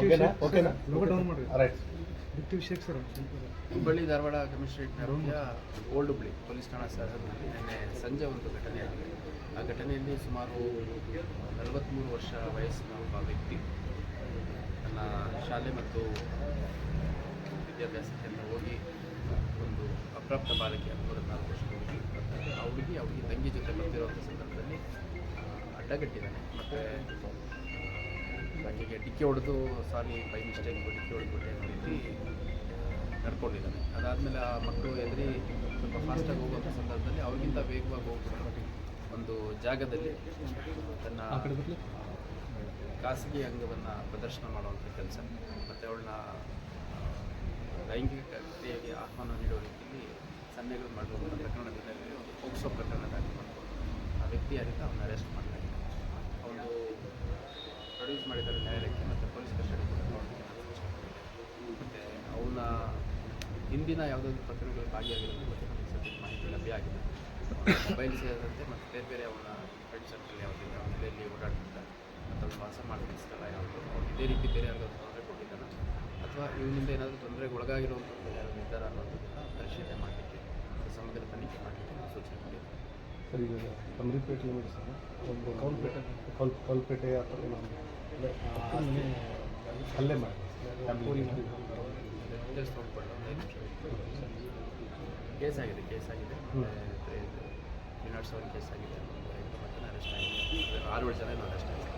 ಓಕೆನಾ right deputy sir Hubballi Dharwad commissionerate ವ್ಯಾಪ್ತಿಯ old Hubli police ಠಾಣಾ ಸರಹದ್ದಲ್ಲಿ ನಿನ್ನೆ ಸಂಜೆ ಒಂದು ಘಟನೆ ಆಗಿದೆ. ಆ ಘಟನೆಯಲ್ಲಿ ಸುಮಾರು ನಲವತ್ತ್ಮೂರು ವರ್ಷ ವಯಸ್ಸಿನ ಒಬ್ಬ ವ್ಯಕ್ತಿ ತನ್ನ ಶಾಲೆ ಮತ್ತು ವಿದ್ಯಾಭ್ಯಾಸಕ್ಕೆ ಅಂತ ಹೋಗಿ ಒಂದು ಅಪ್ರಾಪ್ತ ಬಾಲಕಿ ಮೂವತ್ತ್ನಾಲ್ಕು ವರ್ಷದ ಹುಡುಗಿ ಆ ಹುಡುಗಿ ತಂಗಿ ಜೊತೆ ಬರ್ತಿರುವಂಥ ಸಂದರ್ಭದಲ್ಲಿ ಅಡ್ಡಗಟ್ಟಿದ್ದಾನೆ ಮತ್ತು ಆಕೆಗೆ ಡಿಕ್ಕಿ ಹೊಡೆದು ಸಾರಿ ಬೈ ಮಿಸ್ಟೇಕ್ ಡಿಕ್ಕಿ ಹೊಡೆದ್ಬಿಟ್ಟೆ ಅನ್ನೋ ರೀತಿ ನಡ್ಕೊಂಡಿದ್ದಾನೆ. ಅದಾದಮೇಲೆ ಆ ಮಕ್ಕಳು ಎದುರಿ ಸ್ವಲ್ಪ ಫಾಸ್ಟಾಗಿ ಹೋಗುವಂಥ ಸಂದರ್ಭದಲ್ಲಿ ಅವ್ರಿಗಿಂತ ವೇಗವಾಗಿ ಹೋಗ್ಬಿಟ್ಟು ಒಂದು ಜಾಗದಲ್ಲಿ ತನ್ನ ಖಾಸಗಿ ಅಂಗವನ್ನು ಪ್ರದರ್ಶನ ಮಾಡುವಂಥ ಕೆಲಸ. ಮತ್ತು ಅವಳನ್ನ ಲೈಂಗಿಕ ಕ್ರಿಯೆಗೆ ಆಹ್ವಾನ ನೀಡೋ ರೀತಿಯಲ್ಲಿ ಸನ್ನೆಗಳು ಮಾಡುವಂಥ ಪ್ರಕರಣದಲ್ಲಿ ಒಂದು ಪೋಕ್ಸೋ ಪ್ರಕರಣ ದಾಖಲು ಮಾಡಿಕೊಂಡು ಆ ವ್ಯಕ್ತಿ ಯಾರಿಂದ ಅವನ್ನ ಅರೆಸ್ಟ್ ಮಾಡಲಾಗಿದೆ ಅವನು ಪ್ರೊಡ್ಯೂಸ್ ಮಾಡಿದ್ದಾರೆ ನ್ಯಾಯಾಲಯಕ್ಕೆ ಮತ್ತು ಪೊಲೀಸ್ ಕಸ್ಟಡಿ ಕೂಡ ಮತ್ತು ಅವನ ಹಿಂದಿನ ಯಾವುದಾದ್ರು ಪ್ರಕರಣಗಳಲ್ಲಿ ಭಾಗಿಯಾಗಿರೋದು ಬಗ್ಗೆ ನಮಗೆ ಸದ್ಯಕ್ಕೆ ಮಾಹಿತಿ ಲಭ್ಯ ಆಗಿದೆ. ಮೊಬೈಲ್ ಸೇರಿದಂತೆ ಮತ್ತು ಬೇರೆ ಬೇರೆ ಅವನ ಫ್ರೆಂಡ್ ಸರ್ಕಲ್ ಯಾವುದಿದೆ ಅವನ ಮನೆಯಲ್ಲಿ ಓಡಾಡ್ತಿದ್ದ ಅಥವಾ ಅವನು ವಾಸ ಮಾಡಿದ ಸ್ಥಳ ಯಾವುದು. ಅವ್ರು ಇದೇ ರೀತಿ ಬೇರೆ ಯಾರಿಗಾದ್ರು ತೊಂದರೆ ಕೊಟ್ಟಿದ್ದಾನೆ? ಅಥವಾ ಇವನಿಂದ ಏನಾದರೂ ತೊಂದರೆಗೆ ಒಳಗಾಗಿರುವಂಥದ್ದು ಯಾರು ನಿರ್ಧಾರ ಅನ್ನೋದನ್ನು ಪರಿಶೀಲನೆ ಮಾಡಲಿಕ್ಕೆ ಸಮಗ್ರ ತನಿಖೆ ಮಾಡಲಿಕ್ಕೆ ನಾವು ಸೂಚನೆ ಮಾಡಿದ್ದೀವಿ. ಸರಿ ಈಗ ಅಮರಿಪೇಟೆ ಲಿಮಿಟ್ ಸರ್? ಒಂದು ಕೌಲ್ಪೇಟೆ. ಕೌಲ್ ಕೌಲ್ಪೇಟೆ ಅಥವಾ ಹಲ್ಲೆ ಮಾಡಿ ನಿಮಿಷ ಕೇಸ್ ಆಗಿದೆ ಕೇಸ್ ಆಗಿದೆ ಮಿನಾಟ್ ಸಾವಿರ ಕೇಸ್ ಆಗಿದೆ ಮತ್ತೆ ಅರೆಸ್ಟ್ ಆಗಿದೆ ಆರು ಜನ ಅರೆಸ್ಟ್ ಆಗಿದೆ